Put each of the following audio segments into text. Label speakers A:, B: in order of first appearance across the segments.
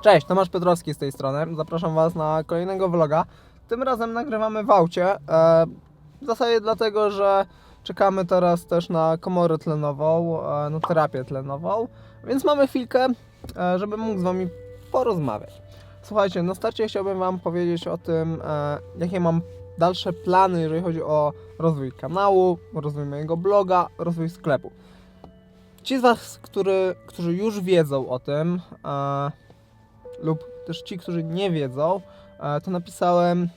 A: Cześć, Tomasz Piotrowski z tej strony. Zapraszam Was na kolejnego vloga. Tym razem nagrywamy w aucie. E, w zasadzie dlatego, że czekamy teraz też na komorę tlenową, e, na terapię tlenową, więc mamy chwilkę, e, żeby mógł z Wami porozmawiać. Słuchajcie, na starcie chciałbym Wam powiedzieć o tym, jakie mam dalsze plany, jeżeli chodzi o rozwój kanału, rozwój mojego bloga, rozwój sklepu. Ci z Was, który, którzy już wiedzą o tym, lub też ci, którzy nie wiedzą, e, to napisałem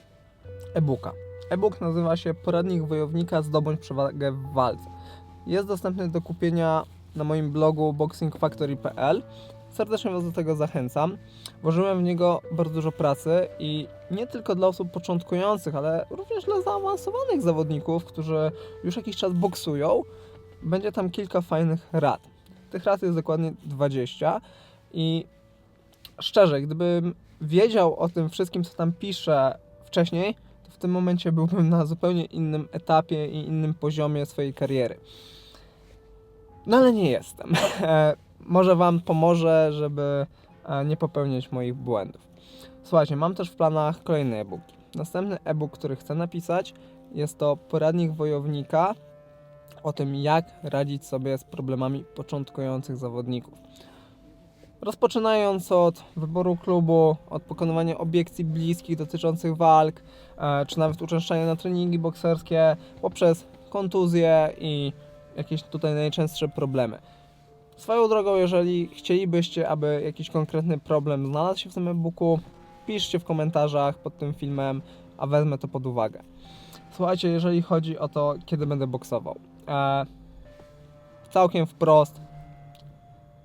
A: e-booka. E-book nazywa się Poradnik Wojownika Zdobądź przewagę w walce. Jest dostępny do kupienia na moim blogu boxingfactory.pl. Serdecznie Was do tego zachęcam. Włożyłem w niego bardzo dużo pracy i nie tylko dla osób początkujących, ale również dla zaawansowanych zawodników, którzy już jakiś czas boksują. Będzie tam kilka fajnych rad. Tych rad jest dokładnie 20 i szczerze, gdybym wiedział o tym wszystkim, co tam piszę wcześniej, to w tym momencie byłbym na zupełnie innym etapie i innym poziomie swojej kariery. No ale nie jestem. E, Może Wam pomoże, żeby e, nie popełniać moich błędów. Słuchajcie, mam też w planach kolejne e-booki. Następny e-book, który chcę napisać, jest to poradnik wojownika o tym, jak radzić sobie z problemami początkujących zawodników. Rozpoczynając od wyboru klubu, od pokonywania obiekcji bliskich dotyczących walk, e, czy nawet uczęszczania na treningi bokserskie, poprzez kontuzje i jakieś tutaj najczęstsze problemy. Swoją drogą, jeżeli chcielibyście, aby jakiś konkretny problem znalazł się w tym e-booku, piszcie w komentarzach pod tym filmem, a wezmę to pod uwagę. Słuchajcie, jeżeli chodzi o to, kiedy będę boksował. E, całkiem wprost,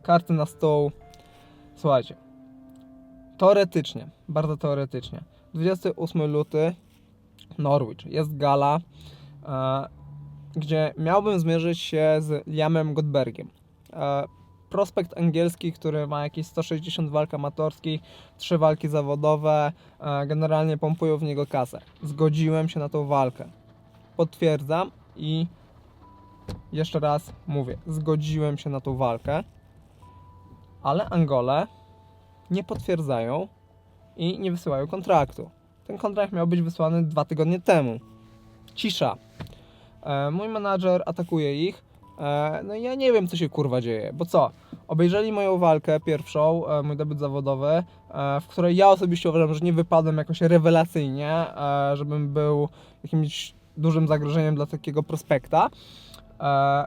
A: karty na stół. Słuchajcie, teoretycznie, bardzo teoretycznie, 28 luty, Norwich, jest gala, e, gdzie miałbym zmierzyć się z Liamem Godbergiem. E, prospekt angielski, który ma jakieś 160 walk amatorskich, 3 walki zawodowe, e, generalnie pompują w niego kasę. Zgodziłem się na tą walkę. Potwierdzam i jeszcze raz mówię, zgodziłem się na tą walkę, ale Angole nie potwierdzają i nie wysyłają kontraktu. Ten kontrakt miał być wysłany dwa tygodnie temu. Cisza. E, mój menadżer atakuje ich. E, no i ja nie wiem, co się kurwa dzieje, bo co? Obejrzeli moją walkę pierwszą, e, mój debiut zawodowy, e, w której ja osobiście uważam, że nie wypadłem jakoś rewelacyjnie, e, żebym był jakimś dużym zagrożeniem dla takiego prospekta. E,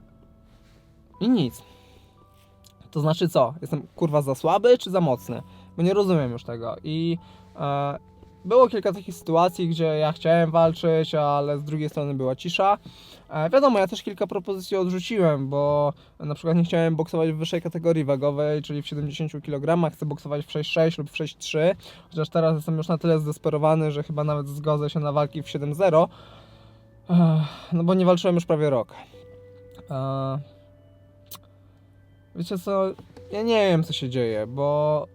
A: I nic. To znaczy co? Jestem kurwa za słaby czy za mocny? Bo nie rozumiem już tego. I e, było kilka takich sytuacji, gdzie ja chciałem walczyć, ale z drugiej strony była cisza. E, wiadomo, ja też kilka propozycji odrzuciłem, bo na przykład nie chciałem boksować w wyższej kategorii wagowej, czyli w 70 kg, chcę boksować w 6,6 lub w 6,3, chociaż teraz jestem już na tyle zdesperowany, że chyba nawet zgodzę się na walki w 7,0, Ech, no bo nie walczyłem już prawie rok. E, Wiecie co, ja nie wiem co się dzieje, bo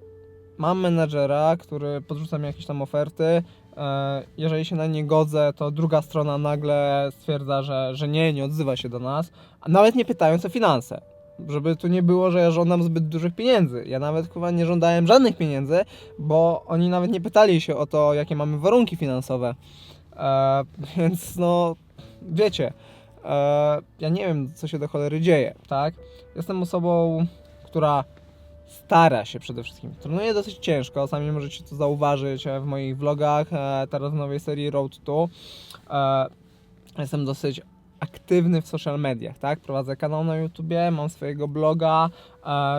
A: mam menedżera, który podrzuca mi jakieś tam oferty. e, Jeżeli się na nie godzę, to druga strona nagle stwierdza, że, że nie, nie odzywa się do nas, a nawet nie pytając o finanse. Żeby tu nie było, że ja żądam zbyt dużych pieniędzy. Ja nawet chyba nie żądałem żadnych pieniędzy, bo oni nawet nie pytali się o to, jakie mamy warunki finansowe. E, więc no, wiecie, e, ja nie wiem, co się do cholery dzieje, tak? Jestem osobą, która stara się przede wszystkim. Trenuję dosyć ciężko, sami możecie to zauważyć e, w moich vlogach, e, teraz w nowej serii Road to. E, Jestem dosyć aktywny w social mediach, tak? Prowadzę kanał na YouTubie, mam swojego bloga,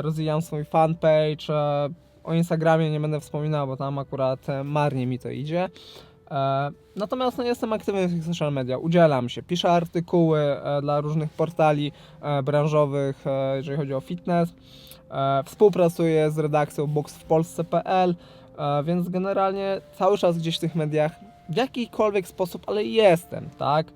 A: rozwijam swój fanpage. O Instagramie nie będę wspominał, bo tam akurat marnie mi to idzie. E, Natomiast no, jestem aktywny w tych social media, udzielam się, piszę artykuły e, dla różnych portali e, branżowych, jeżeli chodzi o fitness. Współpracuję z redakcją boxwpolsce.pl, więc generalnie cały czas gdzieś w tych mediach w jakikolwiek sposób, ale jestem, tak?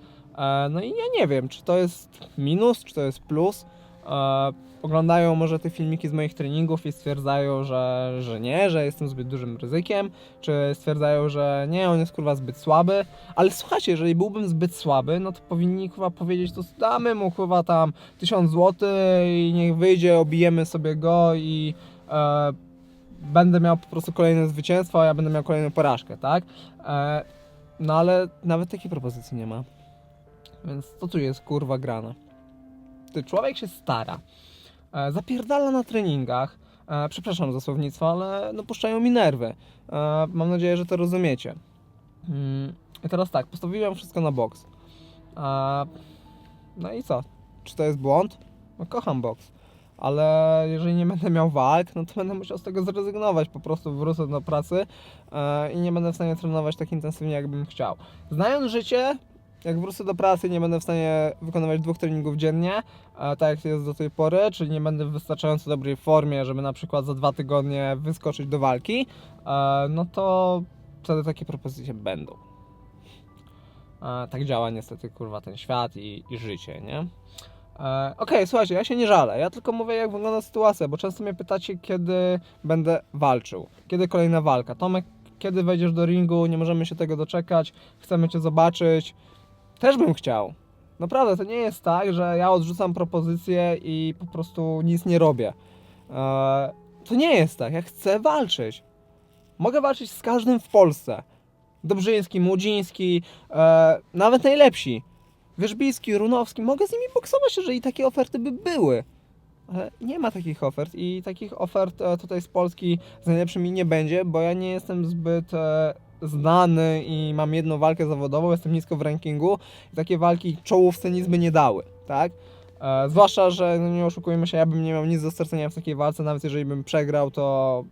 A: No i ja nie wiem, czy to jest minus, czy to jest plus. E, Oglądają może te filmiki z moich treningów i stwierdzają, że, że nie, że jestem zbyt dużym ryzykiem, czy stwierdzają, że nie, on jest kurwa zbyt słaby, ale słuchajcie, jeżeli byłbym zbyt słaby, no to powinni kurwa powiedzieć, to damy mu kurwa tam 1000 zł i niech wyjdzie, obijemy sobie go i e, będę miał po prostu kolejne zwycięstwo, a ja będę miał kolejną porażkę, tak? E, no ale nawet takiej propozycji nie ma. Więc to tu jest kurwa grane. Człowiek się stara, e, zapierdala na treningach, e, przepraszam za słownictwo, ale no puszczają mi nerwy. E, mam nadzieję, że to rozumiecie. Mm, I teraz tak, postawiłem wszystko na boks. No i co? Czy to jest błąd? No kocham boks. Ale jeżeli nie będę miał walk, no to będę musiał z tego zrezygnować. Po prostu wrócę do pracy i nie będę w stanie trenować tak intensywnie, jakbym chciał. Znając życie, jak wrócę do pracy, nie będę w stanie wykonywać dwóch treningów dziennie, e, tak jak jest do tej pory, czyli nie będę w wystarczająco dobrej formie, żeby na przykład za dwa tygodnie wyskoczyć do walki, e, no to wtedy takie propozycje będą. E, tak działa niestety kurwa ten świat i, i życie, nie? Okej, słuchajcie, ja się nie żalę, ja tylko mówię jak wygląda sytuacja, bo często mnie pytacie, kiedy będę walczył, kiedy kolejna walka. Tomek, kiedy wejdziesz do ringu, nie możemy się tego doczekać, chcemy Cię zobaczyć. Też bym chciał. Naprawdę, to nie jest tak, że ja odrzucam propozycję i po prostu nic nie robię. E, to nie jest tak, ja chcę walczyć. Mogę walczyć z każdym w Polsce. Dobrzyński, Młodziński, e, nawet najlepsi. Wierzbicki, Runowski, mogę z nimi boksować, jeżeli takie oferty by były. Ale nie ma takich ofert i takich ofert e, tutaj z Polski z najlepszymi nie będzie, bo ja nie jestem zbyt znany i mam jedną walkę zawodową, jestem nisko w rankingu i takie walki czołówce nic by nie dały, tak? E, zwłaszcza, że no nie oszukujmy się, ja bym nie miał nic do stracenia w takiej walce, nawet jeżeli bym przegrał, to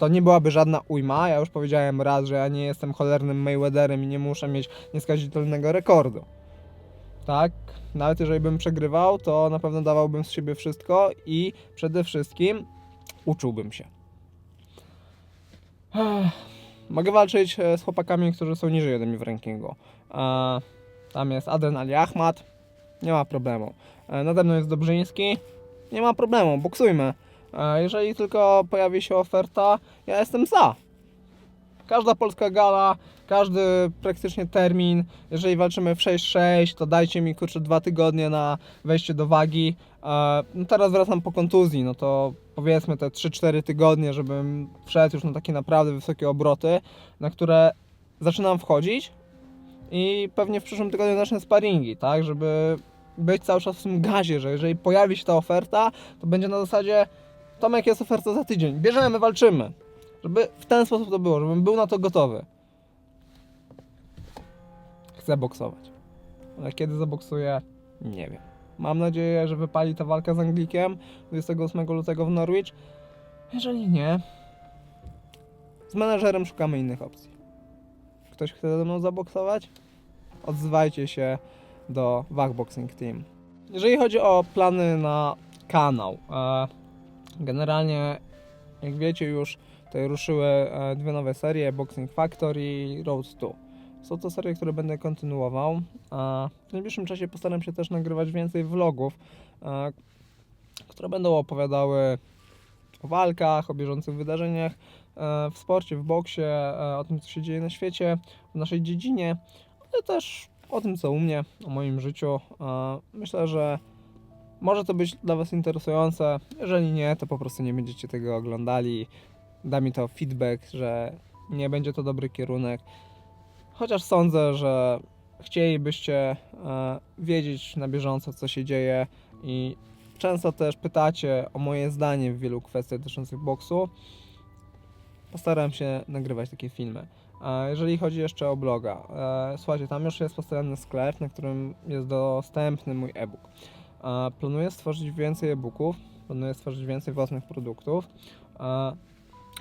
A: to nie byłaby żadna ujma. Ja już powiedziałem raz, że ja nie jestem cholernym Mayweatherem i nie muszę mieć nieskazitelnego rekordu. Tak? Nawet jeżeli bym przegrywał, to na pewno dawałbym z siebie wszystko i przede wszystkim uczyłbym się. Mogę walczyć e, z chłopakami, którzy są niżej ode mnie w rankingu. E, Tam jest Adrian Ali Ahmad, nie ma problemu. E, Nade mną jest Dobrzyński, nie ma problemu, boksujmy. Jeżeli tylko pojawi się oferta, ja jestem za. Każda polska gala, każdy praktycznie termin, jeżeli walczymy w 6-6, to dajcie mi kurczę dwa tygodnie na wejście do wagi. E, No teraz wracam po kontuzji, no to powiedzmy te 3-4 tygodnie, żebym wszedł już na takie naprawdę wysokie obroty, na które zaczynam wchodzić i pewnie w przyszłym tygodniu zacznę sparingi, tak, żeby być cały czas w tym gazie, że jeżeli pojawi się ta oferta, to będzie na zasadzie Tomek jest oferta za tydzień, bierzemy, walczymy. Żeby w ten sposób to było, żebym był na to gotowy. Chcę boksować. Ale kiedy zaboksuję, nie wiem. Mam nadzieję, że wypali ta walka z Anglikiem 28 lutego w Norwich. Jeżeli nie, z menedżerem szukamy innych opcji. Ktoś chce ze mną zaboksować? Odzywajcie się do Wach Boxing Team. Jeżeli chodzi o plany na kanał, e, generalnie jak wiecie już tutaj ruszyły e, dwie nowe serie, Boxing Factory i Road 2. Są to serie, które będę kontynuował. W najbliższym czasie postaram się też nagrywać więcej vlogów, które będą opowiadały o walkach, o bieżących wydarzeniach e, w sporcie, w boksie, e, o tym, co się dzieje na świecie, w naszej dziedzinie, ale też o tym, co u mnie, o moim życiu. Myślę, że może to być dla Was interesujące. Jeżeli nie, to po prostu nie będziecie tego oglądali. Da mi to feedback, że nie będzie to dobry kierunek. Chociaż sądzę, że chcielibyście e, wiedzieć na bieżąco, co się dzieje i często też pytacie o moje zdanie w wielu kwestiach dotyczących boksu. Postaram się nagrywać takie filmy. Jeżeli chodzi jeszcze o bloga, e, słuchajcie, tam już jest postawiony sklep, na którym jest dostępny mój e-book. E, Planuję stworzyć więcej e-booków, planuję stworzyć więcej własnych produktów.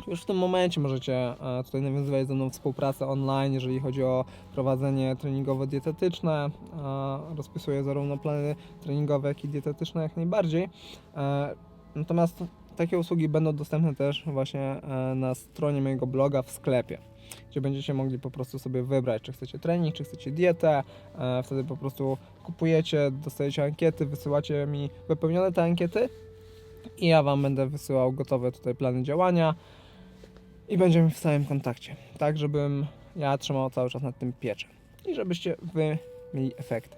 A: Już w tym momencie możecie e, tutaj nawiązywać ze mną współpracę online, jeżeli chodzi o prowadzenie treningowo-dietetyczne. E, Rozpisuję zarówno plany treningowe, jak i dietetyczne jak najbardziej. E, Natomiast takie usługi będą dostępne też właśnie na stronie mojego bloga w sklepie gdzie będziecie mogli po prostu sobie wybrać, czy chcecie trening, czy chcecie dietę. Wtedy po prostu kupujecie, dostajecie ankiety, wysyłacie mi wypełnione te ankiety i ja Wam będę wysyłał gotowe tutaj plany działania i będziemy w stałym kontakcie, tak żebym ja trzymał cały czas nad tym pieczę i żebyście Wy mieli efekt.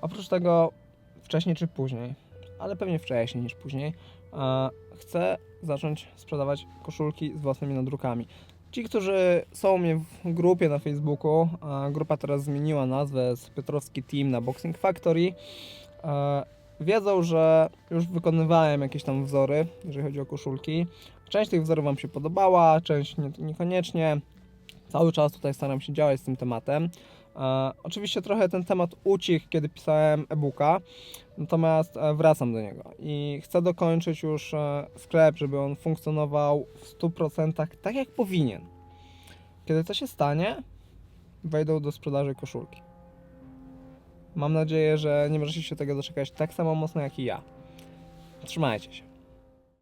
A: Oprócz tego wcześniej czy później, ale pewnie wcześniej niż później, e, chcę zacząć sprzedawać koszulki z własnymi nadrukami. Ci, którzy są u mnie w grupie na Facebooku, a grupa teraz zmieniła nazwę z Piotrowski Team na Boxing Factory, e, wiedzą, że już wykonywałem jakieś tam wzory, jeżeli chodzi o koszulki. Część tych wzorów Wam się podobała, część nie, niekoniecznie. Cały czas tutaj staram się działać z tym tematem. E, oczywiście trochę ten temat ucichł, kiedy pisałem e-booka, natomiast e, wracam do niego i chcę dokończyć już e, sklep, żeby on funkcjonował w 100% tak jak powinien. Kiedy to się stanie, wejdą do sprzedaży koszulki. Mam nadzieję, że nie możecie się tego doczekać tak samo mocno jak i ja. Trzymajcie się.